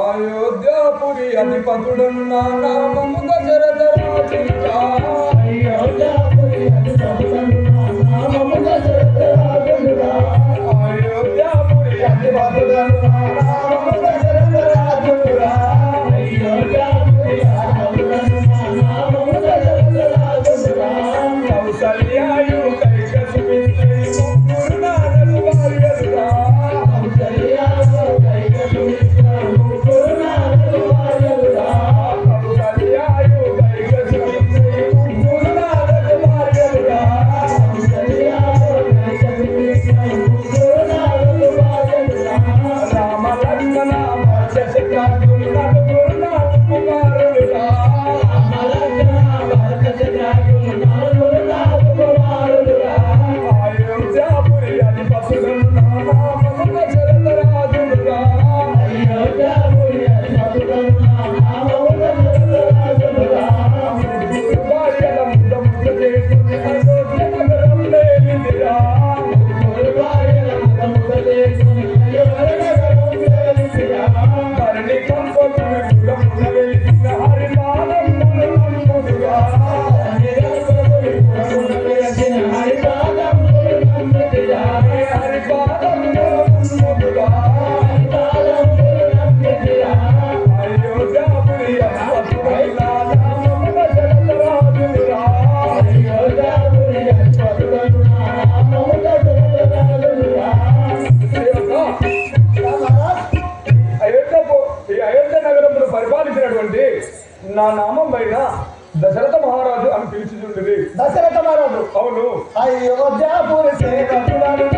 అయోధ్యాపురి అధిపతుడున్న నామము దశరథ రాజు అయోధ్యాపురి అధిపతుడు అయ్యో జాపూర్ సేవ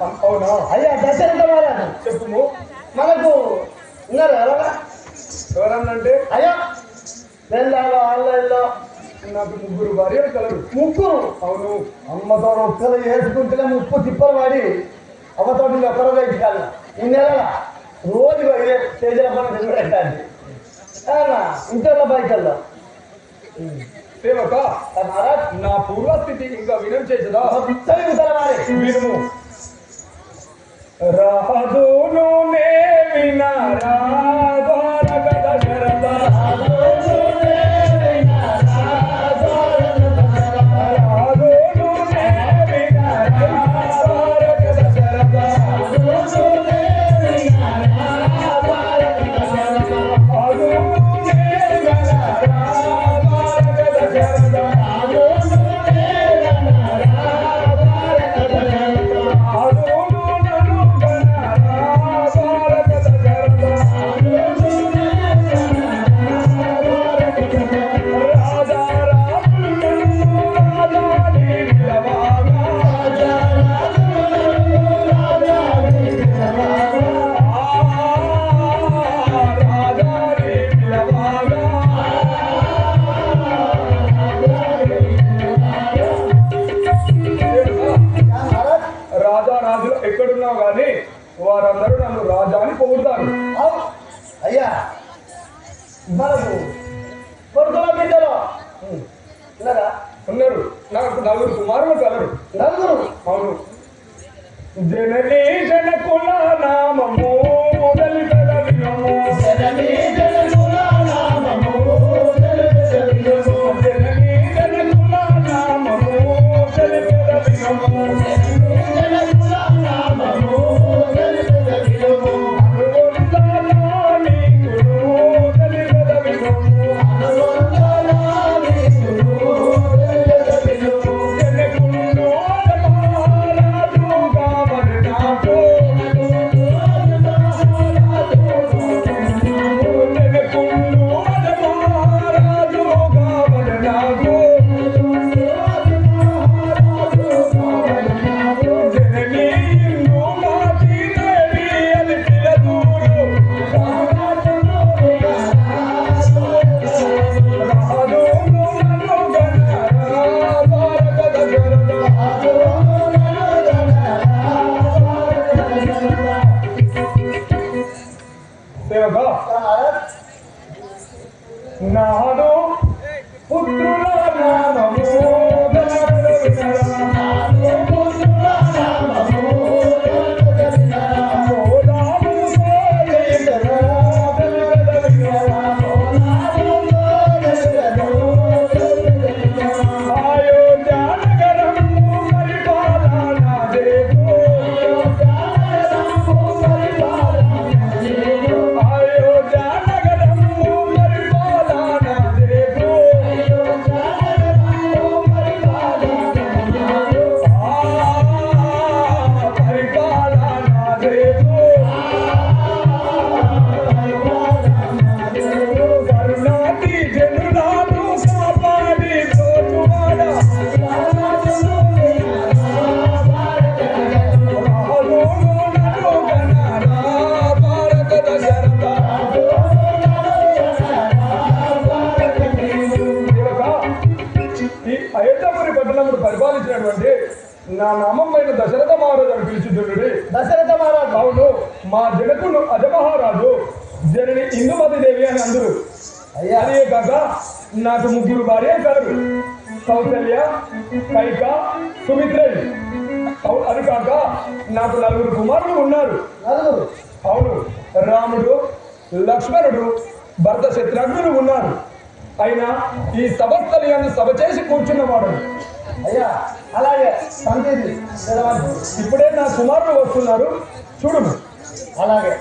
అవునా అయ్యా దశరథ మహారాజు చెప్పు మనకు ఉన్నారు ఎవరన్నా ఎవరన్నంటే అయ్యా వెళ్ళాలో ఆన్లైన్లో నాకు ముగ్గురు భార్య కలరు ముగ్గురు అవును అమ్మతో ఒక్కరు వేసుకుంటే ముప్పు తిప్పలు పడి అమ్మతోటి ఒక్కరు పెట్టాలి ఈ నెల రోజు తేజల పని నిలబెట్టాలి ఇంటర్లో బయటల్లో సేవక నా పూర్వస్థితి ఇంకా వినం చేసేదా? మీరు Radu ఎక్కడున్నావు కానీ వారందరూ నన్ను రాజా అని పొగుడతారు అయ్యా! మనకు కొడుకుల బిడ్డలో! ఉన్నారా ఉన్నారు. నాకు నలుగురు కుమారులు కలరు. నలుగురు? అవును. జననీ జనకుల నామము. అయోధ్యపురి పట్టణమును పరిపాలించినటువంటి నా నామమైన దశరథ మహారాజు అని పిలిచిద్దుడి దశరథ మహారాజు. అవును మా జనకుడు అజమహారాజు జనని ఇందుమతి దేవి అని అందరు. అయ్యా. అదే కాక నాకు ముగ్గురు భార్య కలరు కౌశల్య కైక సుమిత్రలు అవు- అది కాక నాకు నలుగురు కుమారులు ఉన్నారు. నలుగురు. అవును రాముడు లక్ష్మణుడు భరత శత్రుఘ్నులు ఉన్నారు. ఆయన ఈ సమస్తలు అని సభ చేసి కూర్చున్నవాడు. అయ్యా అలాగే సంతేది ఇప్పుడే నా కుమారుడు వస్తున్నారు చూడు అలాగే.